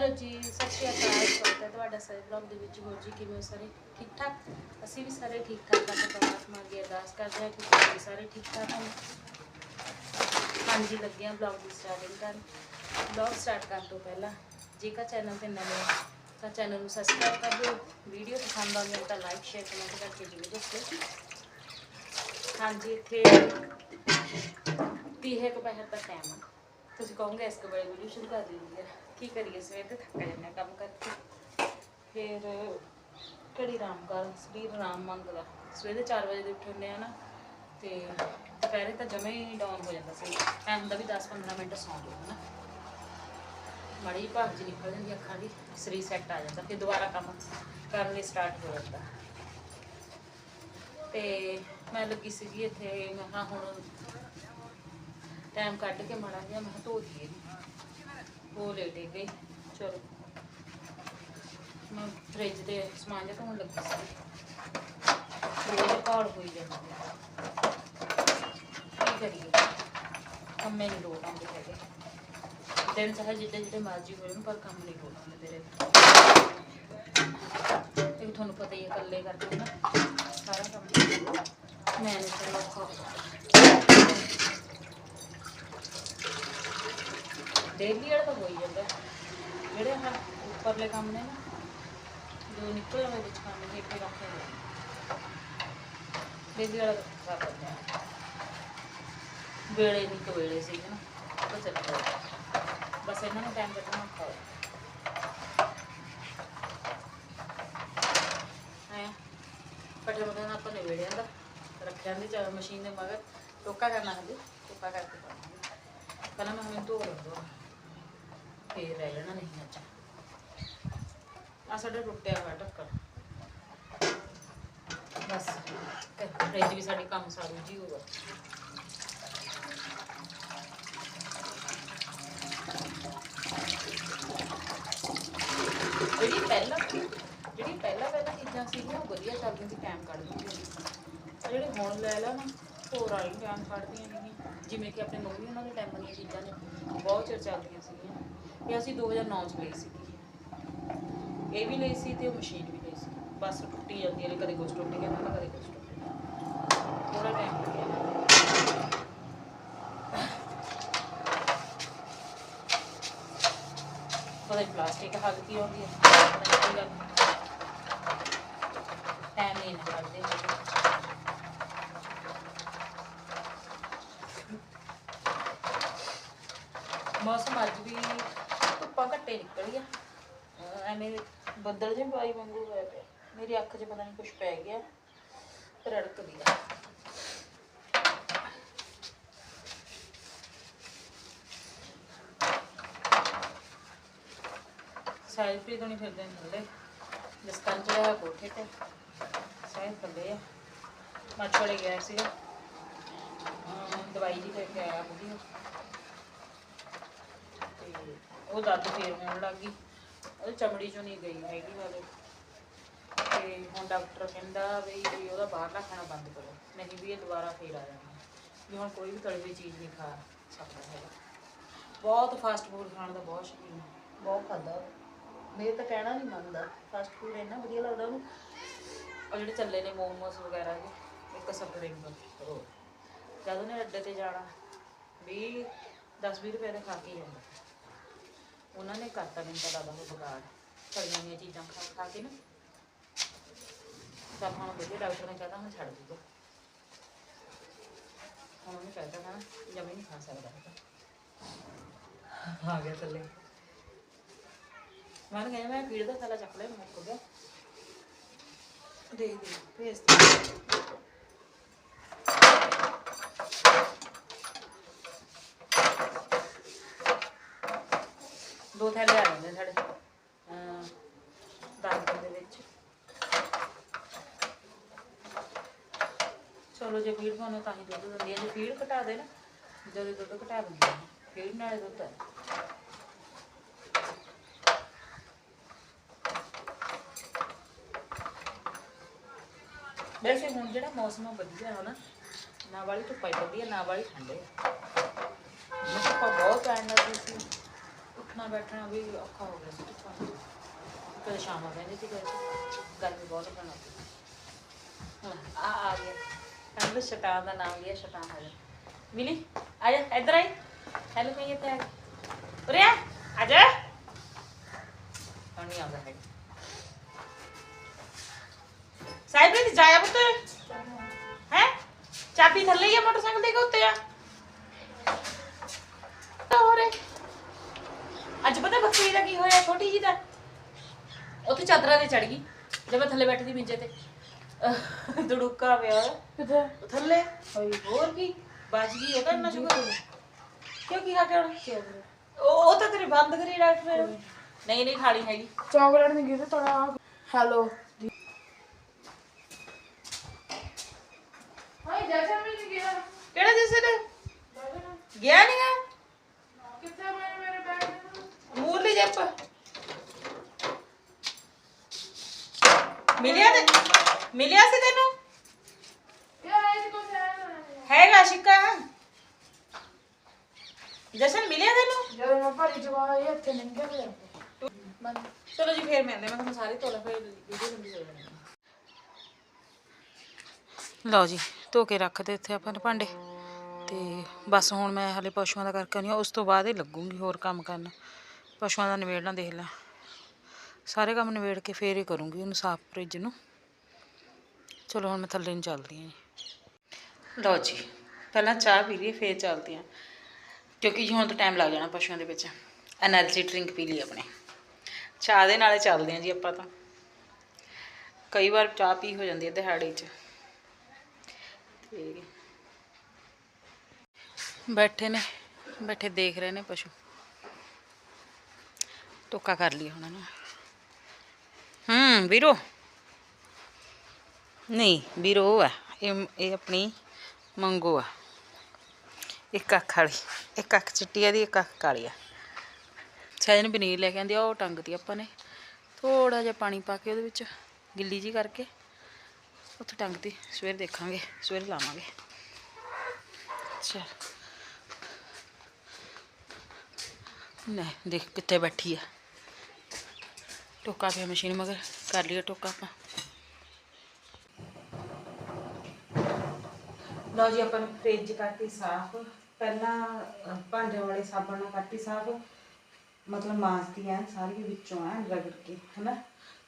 Hello ਜੀ, ਸਤਿ ਸ਼੍ਰੀ ਅਕਾਲ, ਸਵਾਗਤ ਹੈ ਤੁਹਾਡਾ ਸਾਰੇ ਬਲੌਗ ਦੇ ਵਿੱਚ। ਹੋਰ ਜੀ, ਕਿਵੇਂ ਹੋ ਸਾਰੇ? ਠੀਕ ਠਾਕ? ਅਸੀਂ ਵੀ ਸਾਰੇ ਠੀਕ ਠਾਕ ਹਾਂ ਪਰਮਾਤਮਾ ਅੱਗੇ ਅਰਦਾਸ ਕਰਦੇ ਹਾਂ ਕਿ ਤੁਸੀਂ ਵੀ ਸਾਰੇ ਠੀਕ ਠਾਕ ਹੋ ਹਾਂਜੀ, ਲੱਗੇ ਹਾਂ ਬਲੌਗ ਦੀ ਸਟਾਰਟਿੰਗ ਕਰਨ। ਬਲੌਗ ਸਟਾਰਟ ਕਰਨ ਤੋਂ ਪਹਿਲਾਂ ਜੇਕਰ ਚੈਨਲ ਤੇ ਨਵੇਂ ਹੋ, ਤਾਂ ਚੈਨਲ ਨੂੰ ਸਬਸਕ੍ਰਾਈਬ ਕਰ ਦਿਓ। ਵੀਡੀਓ ਪਸੰਦ ਆਉਂਦੀ ਹੈ ਤਾਂ ਲਾਈਕ ਸ਼ੇਅਰ ਕਮੈਂਟ ਕਰਕੇ ਜ਼ਰੂਰ ਦੱਸੋ। ਹਾਂਜੀ, ਇੱਥੇ ਤੀਹ ਕੁ ਪਹਿਰ ਦਾ ਟਾਈਮ ਆ। ਤੁਸੀਂ ਕਹੋਗੇ ਇਸ ਕਬੜੇ ਵੀਡੀਓ ਸ਼ੁਰੂ ਕਰ ਦਿੰਦੀ ਹੈ ਕੀ ਕਰੀਏ? ਸਵੇਰ ਤੇ ਥੱਕ ਜਾਂਦੇ ਹਾਂ ਕੰਮ ਕਰਕੇ। ਫਿਰ ਘੜੀ ਆਰਾਮ ਕਰ, ਸਰੀਰ ਆਰਾਮ ਮੰਗਦਾ। ਸਵੇਰੇ 4 ਵਜੇ ਦੇ ਉੱਠੇ ਹੁੰਦੇ ਆ ਨਾ, ਤੇ ਦੁਪਹਿਰੇ ਤਾਂ ਜਮੇ ਹੀ ਡਾਊਨ ਹੋ ਜਾਂਦਾ ਸੀ। ਟਾਈਮ ਦਾ ਵੀ 10-15 ਮਿੰਟ ਸੌਂ ਜਾਓ ਨਾ ਮੜੀ ਭਾਗ ਜੀ ਨਿਕਲ ਜਾਂਦੀ ਅੱਖਾਂ ਦੀ, ਸਰੀਰ ਸੈੱਟ ਆ ਜਾਂਦਾ, ਫਿਰ ਦੁਬਾਰਾ ਕੰਮ ਕਰਨ ਲਈ ਸਟਾਰਟ ਹੋ ਜਾਂਦਾ। ਤੇ ਮੈਂ ਲੱਗੀ ਸੀਗੀ ਇੱਥੇ, ਮੈਂ ਕਿਹਾ ਹੁਣ ਟਾਈਮ ਕੱਢ ਕੇ ਮਾੜਾ ਜਿਹਾ, ਮੈਂ ਕਿਹਾ ਧੋ ਦਈਏ। ਉਹ ਲੇਟੇ ਗਈ। ਚਲੋ। ਮੈਂ ਫ੍ਰਿਜ ਦੇ ਸਮਾਨ ਜਿਹਾ ਧੋਣ ਲੱਗੀ ਸੀ। ਉਹ ਕਾਲ ਹੋਈ ਜਾਂਦੀ ਕੀ ਕਰੀਏ? ਕੰਮੇ ਨਹੀਂ ਲੋੜ ਆਉਂਦੇ ਹੈਗੇ। ਦਿਨ ਚਾਹੇ ਜਿੱਡੇ ਜਿੱਡੇ ਮਰਜ਼ੀ ਹੋਏ ਪਰ ਕੰਮ ਨਹੀਂ ਲੋੜ ਆਉਂਦੇ ਤੇਰੇ ਇਹ ਤੁਹਾਨੂੰ ਪਤਾ ਹੀ ਹੈ, ਇਕੱਲੇ ਕਰਕੇ ਨਾ ਸਾਰਾ ਕੰਮ। ਮੈਨੇਜ ਕਰਨਾ ਔਖਾ ਹੋ ਜਾਂਦਾ ਡੇਲੀ ਵਾਲਾ ਤਾਂ ਹੋਈ ਜਾਂਦਾ। ਜਿਹੜੇ ਹਾਂ ਉੱਪਰਲੇ ਕੰਮ ਨੇ ਨਾ, ਜੋ ਨਿਕਲ ਆਵੇ ਵਿੱਚ ਕੰਮ, ਇਹ ਫਿਰ ਔਖੇ ਹੋ ਡੇਲੀ ਵਾਲਾ ਕਰ ਲੈਂਦੇ ਆ। ਵੇਲੇ ਨਹੀਂ ਕਿ ਵੇਲੇ ਸੀ ਨਾ ਉਹ ਚੱਲ ਪਿਆ ਬਸ ਇਹਨਾਂ ਨੂੰ ਟਾਈਮ ਕੱਢਣਾ ਔਖਾ ਪਟੇ ਮਗਰ ਨਾਲ ਆਪਾਂ ਨੇ ਵੇੜਿਆਂ ਦਾ ਰੱਖਿਆ ਦੀ ਚਾ ਮਸ਼ੀਨ ਦੇ ਮਗਰ। ਟੋਕਾ ਕਰਨਾ ਹੁੰਦੀ ਟੋਕਾ ਕਰਕੇ ਪਾਵਾਂਗੇ ਪਹਿਲਾਂ ਮੈਂ ਹੁਣ ਧੋ ਲਵਾਂ ਫੇਰ ਰਹਿ ਜਾਣਾ ਨਹੀਂ ਅੱਜ ਆ ਸਾਡਾ ਟੁੱਟਿਆ ਹੋਇਆ ਢੱਕਣ ਬਸ ਫ੍ਰਿਜ ਵੀ ਸਾਡੀ ਕੰਮ ਸਾਰੂ ਜੀ ਹੋਊਗਾ। ਜਿਹੜੀ ਪਹਿਲਾਂ ਜਿਹੜੀ ਪਹਿਲਾਂ ਪਹਿਲਾਂ ਚੀਜ਼ਾਂ ਸੀਗੀਆਂ, ਉਹ ਵਧੀਆ ਚੱਲਦੀਆਂ ਸੀ ਟਾਈਮ ਕੱਢਦੀਆਂ ਸੀ। ਜਿਹੜੇ ਹੁਣ ਲੈ ਲਾ ਨਾ, ਹੋਰ ਆਈ ਟਾਈਮ ਕੱਢਦੀਆਂ ਨੇ ਜਿਵੇਂ ਕਿ ਆਪਣੇ ਮੰਮੀ ਉਹਨਾਂ ਦੇ ਟਾਈਮ ਦੀਆਂ ਚੀਜ਼ਾਂ ਨੇ, ਬਹੁਤ ਚਿਰ ਚੱਲਦੀਆਂ ਸੀਗੀਆਂ। ਇਹ ਅਸੀਂ 2009 ਚ ਲਈ ਸੀ ਇਹ ਵੀ ਲਈ ਸੀ ਤੇ ਉਹ ਮਸ਼ੀਨ ਵੀ ਲਈ ਸੀ। ਬਸ ਟੁੱਟੀ ਜਾਂਦੀ ਹੈ ਕਦੇ ਕੁਛ ਟੁੱਟ ਗਿਆ, ਕਦੇ ਕੁਛ ਟੁੱਟ ਗਿਆ। ਥੋੜਾ ਟਾਈਮ ਲੱਗਿਆ ਪਤਾ ਨਹੀਂ ਪਲਾਸਟਿਕ ਹਲਕੀ ਆਉਂਦੀ ਹੈ ਟਾਈਮ ਨਹੀਂ ਨਾ ਮੌਸਮ ਅੱਜ ਵੀ ਧੁੱਪਾਂ ਘੱਟੇ ਨਿਕਲ ਗਿਆ ਐਵੇਂ ਬੱਦਲ ਜਿਹੇ ਪਾਈ ਵਾਂਗੂ ਹੋਇਆ ਪਿਆ। ਮੇਰੀ ਅੱਖ 'ਚ ਪਤਾ ਨਹੀਂ ਕੁਝ ਪੈ ਗਿਆ ਰੜਕਦੀ ਆ ਸਾਈਲ ਪ੍ਰੀਤ ਨਹੀਂ ਫਿਰਦੇ ਥੱਲੇ ਜਸਕਨ ਚੜਿਆ ਕੋਠੇ ਤੇ। ਸਾਈਲ ਥੱਲੇ ਆ। ਮੱਛੜੇ ਗਿਆ ਸੀ। ਦਵਾਈ ਜੀ ਲੈ ਕੇ ਆਇਆ ਬੁੱਢੀ ਉਹ ਦਰਦ ਫੇਰ ਹੋਣ ਲੱਗ ਗਈ। ਉਹ ਚਮੜੀ ਚੋਂ ਨਹੀਂ ਗਈ ਹੈਗੀ ਵਾਲੇ ਤੇ ਹੁਣ ਡਾਕਟਰ ਕਹਿੰਦਾ ਵੀ ਵੀ ਉਹਦਾ ਬਾਹਰਲਾ ਖਾਣਾ ਬੰਦ ਕਰੋ। ਨਹੀਂ ਵੀ ਇਹ ਦੁਬਾਰਾ ਫੇਰ ਆ ਜਾਣਾ। ਵੀ ਹੁਣ ਕੋਈ ਵੀ ਤਲੀ ਚੀਜ਼ ਨਹੀਂ ਖਾ ਸਕਦਾ ਹੈਗਾ। ਬਹੁਤ ਫਾਸਟ ਫੂਡ ਖਾਣ ਦਾ ਬਹੁਤ ਸ਼ੌਕੀਨ ਹੈ ਬਹੁਤ ਖਾਂਦਾ। ਮੇਰੇ ਤਾਂ ਕਹਿਣਾ ਨਹੀਂ ਮੰਨਦਾ। ਫਾਸਟ ਫੂਡ ਇੰਨਾ ਵਧੀਆ ਲੱਗਦਾ ਉਹਨੂੰ। ਉਹ ਜਿਹੜੇ ਚੱਲੇ ਨੇ ਮੋਮੋਸ ਵਗੈਰਾ ਜੀ ਇੱਕ ਸਪਰਿੰਗ ਰੋਲ ਜਦ ਉਹਨੇ ਅੱਡੇ ਤੇ ਜਾਣਾ ਵੀ 10-20 ਰੁਪਏ ਦੇ ਖਾ ਕੇ ਜਾਂਦਾ ਉਹਨਾਂ ਨੇ ਕਰਤਾ ਮੈਨੂੰ ਤਾਂ ਲੱਗਦਾ ਉਹ ਬਗਾੜ ਤਲੀਆਂ ਦੀਆਂ ਚੀਜ਼ਾਂ ਖਾ ਖਾ ਕੇ ਨਾ। ਤਾਂ ਹੁਣ ਵਧੀਆ ਡਾਕਟਰ ਨੇ ਕਹਿੰਦਾ ਹੁਣ ਛੱਡ ਦੂਗਾ। ਹੁਣ ਉਹਨੇ ਕਹਿੰਦਾ ਨਾ ਜਮੇ ਨਹੀਂ ਖਾ ਸਕਦਾ ਆ ਗਿਆ ਥੱਲੇ। ਮੈਂ ਕਹਿੰਦਾ ਮੈਂ ਪੀੜ ਦਾ ਥਾਲਾ ਚੱਕ ਲਿਆ ਮੁੱਕ ਗਿਆ। ਦੇ ਦੇ ਭੇਜ ਦੋ ਥੈਲੇ ਆ ਜਾਂਦੇ ਸਾਡੇ ਅਮ ਦਸ ਦਿਨ ਦੇ ਵਿੱਚ ਚਲੋ ਜੇ ਫੀਡ ਪਾਉਣਾ ਤਾਂ ਹੀ ਦੁੱਧ ਦਿੰਦੀ ਹੈ ਜੇ ਫੀਡ ਘਟਾ ਦੇ ਨਾ, ਜਦੋਂ ਦੁੱਧ ਘਟਾ ਦਿੰਦੀ ਹੈ ਫੀਡ ਨਾਲੇ ਦੁੱਧ ਹੈ। ਵੈਸੇ ਹੁਣ ਜਿਹੜਾ ਮੌਸਮ ਆ ਵਧੀਆ ਹੈ ਨਾ ਨਾ ਵਾਲੀ ਧੁੱਪਾਂ ਹੀ ਵਧੀਆ ਨਾ ਵਾਲੀ ਠੰਡੇ ਆ ਧੁੱਪਾਂ ਬਹੁਤ ਪੈਣ ਲੱਗੀ ਸੀ ਉੱਠਣਾ, ਬੈਠਣਾ ਵੀ ਔਖਾ ਹੋ ਗਿਆ ਸੀ ਧੁੱਪਾਂ ਨਾਲ। ਕਦੇ ਸ਼ਾਮਾਂ ਪੈਂਦੀ ਸੀ, ਕਦੇ ਗਰਮੀ ਬਹੁਤ ਪੈਣਾ ਹਾਂ, ਆ ਆ ਗਿਆ। ਕਹਿੰਦੇ ਸ਼ਟਾਂ ਦਾ ਨਾਮ ਲਿਆ ਸ਼ਟਾਂ ਹੈ ਮਿਲੀ ਆ ਜਾ ਇੱਧਰ ਆਈ ਹੈਲੋ ਕਹੀਏ ਤੇ ਉਰੇ ਆ ਆ ਜਾ ਹੁਣ ਨਹੀਂ ਆਉਂਦਾ ਹੈ ਸਾਹਿਬ ਨੇ ਜਾਇਆ ਪੁੱਤ ਹੈ ਚਾਬੀ ਥੱਲੇ ਹੀ ਆ ਮੋਟਰਸਾਈਕਲ ਦੇ ਕੇ ਉੱਤੇ ਆ ਤਾਂ ਅੱਜ ਪਤਾ ਬੱਕਰੀ ਦਾ ਕੀ ਹੋਇਆ ਛੋਟੀ ਜੀ ਦਾ ਉੱਥੇ ਚਾਦਰਾਂ ਤੇ ਚੜ ਗਈ ਜਦ ਮੈਂ ਥੱਲੇ ਬੈਠੀ ਸੀ ਮਿੰਜੇ ਤੇ ਦੁੜੁੱਕਾ ਪਿਆ ਕਿੱਥੇ? ਥੱਲੇ। ਹੋਰ ਕੀ? ਬਚ ਗਈ ਤਾਂ ਇੰਨਾ ਸ਼ੁਕਰ। ਕਿਉਂ ਕੀ ਖਾ ਕੇ ਆਉਣਾ? ਉਹ ਉਹ ਤਾਂ ਤੇਰੀ ਬੰਦ ਕਰੀ ਡਾਕਟਰ ਨਹੀਂ ਨਹੀਂ ਖਾਣੀ ਹੈਗੀ। ਚਾਕਲੇਟ ਨਹੀਂ ਗਿਰੇ ਤਾਂ ਹੈਲੋ। ਹਾਈ ਜੈਸਾ ਵੀ ਨਹੀਂ ਗਿਆ। ਕਿਹੜਾ ਜਿਸ ਨੇ ਗਿਆ ਨਹੀਂ ਗਾ? ਕਿੱਥੇ ਮੇਰੇ ਮੇਰੇ ਬੈਗ ਮੂਰਲੀ ਜੱਪ। ਮਿਲਿਆ ਤੇ? ਮਿਲਿਆ ਸੀ ਤੈਨੂੰ? ਹੈਗਾ ਸ਼ਿਕਾ ਜਸ਼ਨ ਮਿਲਿਆ ਤੈਨੂੰ? ਜਦੋਂ ਮੈਂ ਭਾਰੀ ਜਵਾ ਇਹ ਇੱਥੇ ਗਿਆ ਮੈਂ ਚਲੋ ਜੀ ਫੇਰ ਮਿਲਦੇ। ਮੈਂ ਤੁਹਾਨੂੰ ਸਾਰੀ ਤੋਲਾ ਫੇਰ ਵੀਡੀਓ ਲੰਬੀ ਹੋ। ਜਾਣੀ ਲਓ ਜੀ ਧੋ ਕੇ ਰੱਖ ਦੇ ਇੱਥੇ ਆਪਾਂ ਨੇ ਭਾਂਡੇ। ਤੇ ਬਸ ਹੁਣ ਮੈਂ ਹਲੇ ਪਸ਼ੂਆਂ ਦਾ ਕਰਕੇ ਨਹੀਂ ਉਸ ਤੋਂ ਬਾਅਦ ਹੀ ਲੱਗੂੰਗੀ ਹੋਰ ਕੰਮ ਕਰਨ। ਪਸ਼ੂਆਂ ਦਾ ਨਿਬੇੜਨਾ ਦੇਖ ਲੈ। ਸਾਰੇ ਕੰਮ ਨਿਬੇੜ ਕੇ ਫੇਰ ਹੀ ਕਰੂੰਗੀ ਉਹਨੂੰ ਸਾਫ਼ ਫ੍ਰਿਜ ਨੂੰ। ਚਲੋ ਹੁਣ ਮੈਂ ਥੱਲੇ ਨੂੰ ਚੱਲਦੀ ਹਾਂ ਜੀ। ਲਓ ਜੀ, ਪਹਿਲਾਂ ਚਾਹ ਪੀ ਲਈਏ, ਫੇਰ ਚੱਲਦੇ ਹਾਂ ਕਿਉਂਕਿ ਹੁਣ ਤਾਂ ਟਾਈਮ ਲੱਗ ਜਾਣਾ ਪਸ਼ੂਆਂ ਦੇ ਵਿੱਚ। ਐਨਰਜੀ ਡਰਿੰਕ ਪੀ ਲਈ ਆਪਣੇ। ਚਾਹ ਦੇ ਨਾਲੇ ਚੱਲਦੇ ਹਾਂ ਜੀ ਆਪਾਂ ਤਾਂ। ਕਈ ਵਾਰ ਚਾਹ ਪੀ ਹੋ ਜਾਂਦੀ ਹੈ ਦਿਹਾੜੀ 'ਚ। ਬੈਠੇ ਨੇ, ਬੈਠੇ ਦੇਖ ਰਹੇ ਨੇ ਪਸ਼ੂ। ਟੋਕਾ ਕਰ ਲਈ ਹੁਣ ਨਾ। ਹੂੰ, ਵੀਰੋ। ਨਹੀਂ, ਵੀਰੋ ਉਹ ਆ, ਇਹ ਇਹ ਆਪਣੀ ਮੰਗੋ ਆ। ਇੱਕ ਅੱਖ ਵਾਲੀ, ਇੱਕ ਅੱਖ ਚਿੱਟੀ ਆ ਦੀ ਇੱਕ ਅੱਖ ਕਾਲੀ ਆ। ਸਹਿਜਨ ਪਨੀਰ ਲੈ ਕੇ ਆਂਦੀ ਆ, ਉਹ ਟੰਗਦੀ ਆਪਾਂ ਨੇ। ਥੋੜਾ ਜਿਹਾ ਪਾਣੀ ਪਾ ਕੇ ਉਹਦੇ ਵਿੱਚ ਗਿੱਲੀ ਜੀ ਕਰਕੇ ਉੱਥੇ ਟੰਗਦੀ ਸਵੇਰ ਦੇਖਾਂਗੇ, ਸਵੇਰ ਲਾਵਾਂਗੇ। ਚਲ ਨਹੀਂ ਦੇਖ ਕਿੱਥੇ ਬੈਠੀ ਆ। ਟੋਕਾ ਪਿਆ ਮਸ਼ੀਨ ਮਗਰ, ਕਰ ਲਿਆ ਟੋਕਾ ਆਪਾਂ। ਲਓ ਜੀ ਆਪਾਂ ਨੇ ਫ੍ਰਿਜ ਕਰਤੀ ਸਾਫ਼। ਪਹਿਲਾਂ ਅਹ, ਭਾਂਡਿਆਂ ਵਾਲੇ ਸਾਬਣ ਨਾਲ ਕਰਤੀ ਸਾਫ਼। ਮਤਲਬ ਮਾਂਜਦੀ ਐ ਸਾਰੀ ਵਿੱਚੋਂ ਐ ਰਗੜ ਕੇ ਹਨਾ?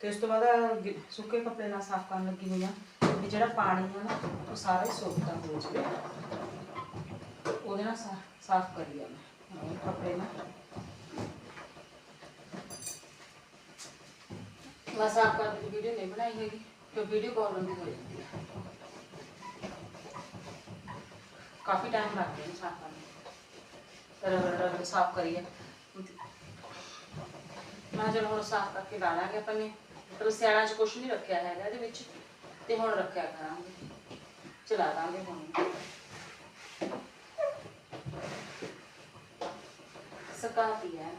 ਤੇ ਉਸ ਤੋਂ ਬਾਅਦ ਸੁੱਕੇ ਕੱਪੜੇ ਨਾਲ ਸਾਫ਼ ਕਰਨ ਲੱਗੀ ਹੋਈ ਆ। ਵੀ ਜਿਹੜਾ ਪਾਣੀ ਹੈ ਨਾ ਉਹ ਸਾਰਾ ਹੀ ਹੋ ਜਾਵੇ। ਉਹਦੇ ਨਾਲ ਸਾਫ਼ ਕਰੀ ਆ ਮੈਂ ਕੱਪੜੇ ਨਾਲ। ਮੈਂ ਸਾਫ਼ ਕਰਨ ਦੀ ਵੀਡੀਓ ਨਹੀਂ ਬਣਾਈ ਹੈਗੀ ਕਿ ਵੀਡੀਓ ਬਹੁਤ ਲੰਬੀ ਹੋ ਜਾਂਦੀ ਹੈ ਕਾਫੀ ਟਾਈਮ ਲੱਗ ਗਿਆ ਸਾਫ਼ ਕਰਨ ਨੂੰ। ਰਗੜ ਰਗੜ ਸਾਫ਼ ਕਰੀਏ। ਮੈਂ ਚਲੋ ਹੁਣ ਸਾਫ਼ ਕਰਕੇ ਲਾ ਲਾਂਗੇ ਆਪਾਂ ਨੇ। ਮਤਲਬ ਸਿਆਲਾਂ 'ਚ ਕੁਝ ਨਹੀਂ ਰੱਖਿਆ ਹੈਗਾ ਇਹਦੇ ਵਿੱਚ। ਤੇ ਹੁਣ ਰੱਖਿਆ ਕਰਾਂਗੇ। ਚਲਾ ਦਾਂਗੇ ਹੁਣ। ਸਕਾਤੀ ਹੈ।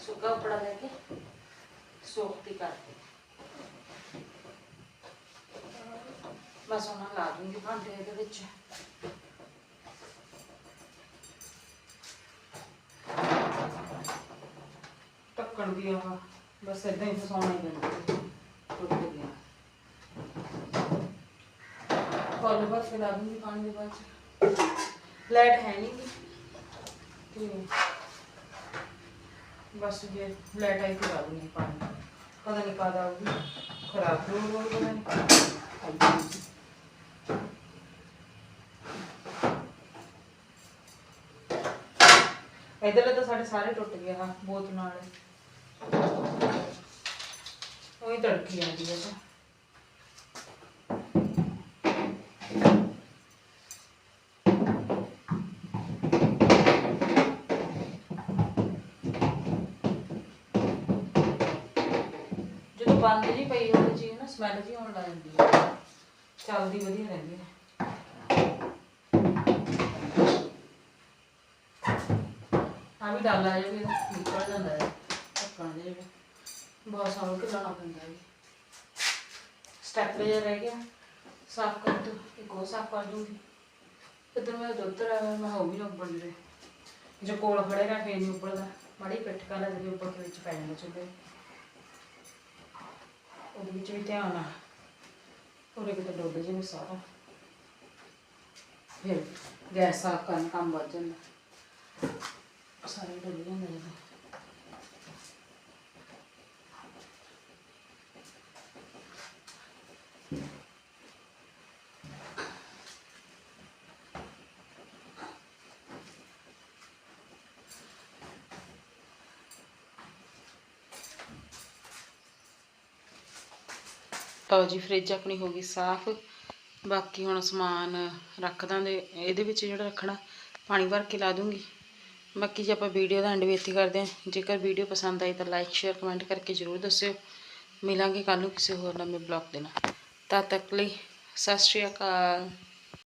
ਸੁੱਕਾ ਕੱਪੜਾ ਲੈ ਕੇ ਸੋਖਤੀ ਕਰਕੇ। ਬਸ ਉਹਨਾਂ ਲਾ ਦੂੰਗੀ ਭਾਂਡੇ ਇਹਦੇ ਵਿੱਚ। ਢੱਕਣ ਦੀ ਆਹ ਬਸ ਇਦਾਂ ਹੀ ਫਸਾਉਣਾ ਹੀ ਪੈਂਦਾ ਟੁੱਟ ਗਿਆ ਕੋਲ ਬਸ ਲਾ ਦੂੰਗੀ ਪਾਣੀ ਦੇ ਬਾਅਦ ਲਾਈਟ ਹੈ ਨਹੀਂ ਤੇ ਬਸ ਜੇ ਲਾਈਟ ਆਈ ਤੇ ਲਾ ਦੂੰਗੀ ਪਾਣੀ। ਪਤਾ ਨਹੀਂ ਕਦ ਆਊਗੀ। ਖਰਾਬ ਹੋ ਹੋ ਪਤਾ ਨਹੀਂ ਇਧਰਲੇ ਤਾਂ ਸਾਡੇ ਸਾਰੇ ਟੁੱਟ ਗਏ ਹਾਂ ਬੋਤ ਨਾਲ। ਉਹੀ ਤੜਕੀ ਜਾਂਦੀ ਹੈ ਤਾਂ। ਜਦੋਂ ਬੰਦ ਜੀ ਪਈ ਹੋਵੇ ਚੀਜ਼ ਨਾ ਸਮੈਲ ਜੀ ਆਉਣ ਲੱਗ ਜਾਂਦੀ ਹੈ ਚੱਲਦੀ ਵਧੀਆ ਰਹਿੰਦੀ ਹੈ ਆ ਵੀ ਡਾਲਾ ਜਿਹਾ ਵੀ ਨਿਕਲ ਜਾਂਦਾ ਹੈ ਢੱਕਣ ਬਹੁਤ ਸਾਰਾ ਕਿ ਪੈਂਦਾ ਹੈ ਸਟੈਪ ਜਿਹਾ ਰਹਿ ਗਿਆ। ਸਾਫ਼ ਕਰ ਦੂੰ ਇੱਕ ਉਹ ਸਾਫ਼ ਕਰ ਦੂੰਗੀ। ਇਧਰ ਮੈਂ ਦੁੱਧ ਰ ਮੈਂ ਹੋ ਵੀ ਨਾ ਬਣ ਰਹੇ ਜੋ ਕੋਲ ਖੜੇ ਫੇਰ ਨਹੀਂ ਉੱਪਰਦਾ ਮਾੜੀ ਪਿੱਠ ਕਰ ਲੈ ਜਦੋਂ ਉੱਪਰ ਦੇ ਵਿੱਚ ਪੈ ਜਾਂਦਾ ਚੁੱਲ੍ਹੇ। ਉਹਦੇ ਵਿੱਚ ਵੀ ਧਿਆਨ ਆ। ਉਹਦੇ ਕਿਤੇ ਡੁੱਬ ਜੇ ਸਾਰਾ। ਫਿਰ ਗੈਸ ਸਾਫ਼ ਕਰਨ ਕੰਮ ਵੱਧ ਜਾਂਦਾ। ਸਾਰੇ ਡੁੱਬ ਜਾਂਦੇ ਜਦੋਂ ਲਓ ਜੀ ਫ੍ਰਿਜ ਆਪਣੀ ਹੋ ਗਈ ਸਾਫ਼। ਬਾਕੀ ਹੁਣ ਸਮਾਨ ਰੱਖ ਦਾਂਗੇ। ਇਹਦੇ ਵਿੱਚ ਜਿਹੜਾ ਰੱਖਣਾ, ਪਾਣੀ ਭਰ ਕੇ ਲਾ ਦੂੰਗੀ। ਬਾਕੀ ਜੇ ਆਪਾਂ ਵੀਡੀਓ ਦਾ ਐਂਡ ਵੀ ਇੱਥੇ ਕਰਦੇ ਹਾਂ। ਜੇਕਰ ਵੀਡੀਓ ਪਸੰਦ ਆਈ ਤਾਂ ਲਾਈਕ ਸ਼ੇਅਰ ਕਮੈਂਟ ਕਰਕੇ ਜ਼ਰੂਰ ਦੱਸਿਓ। ਮਿਲਾਂਗੇ ਕੱਲ੍ਹ ਨੂੰ ਕਿਸੇ ਹੋਰ ਨਵੇਂ ਬਲੌਗ ਦੇ ਨਾਲ। ਤਦ ਤੱਕ ਲਈ ਸਤਿ ਸ਼੍ਰੀ ਅਕਾਲ।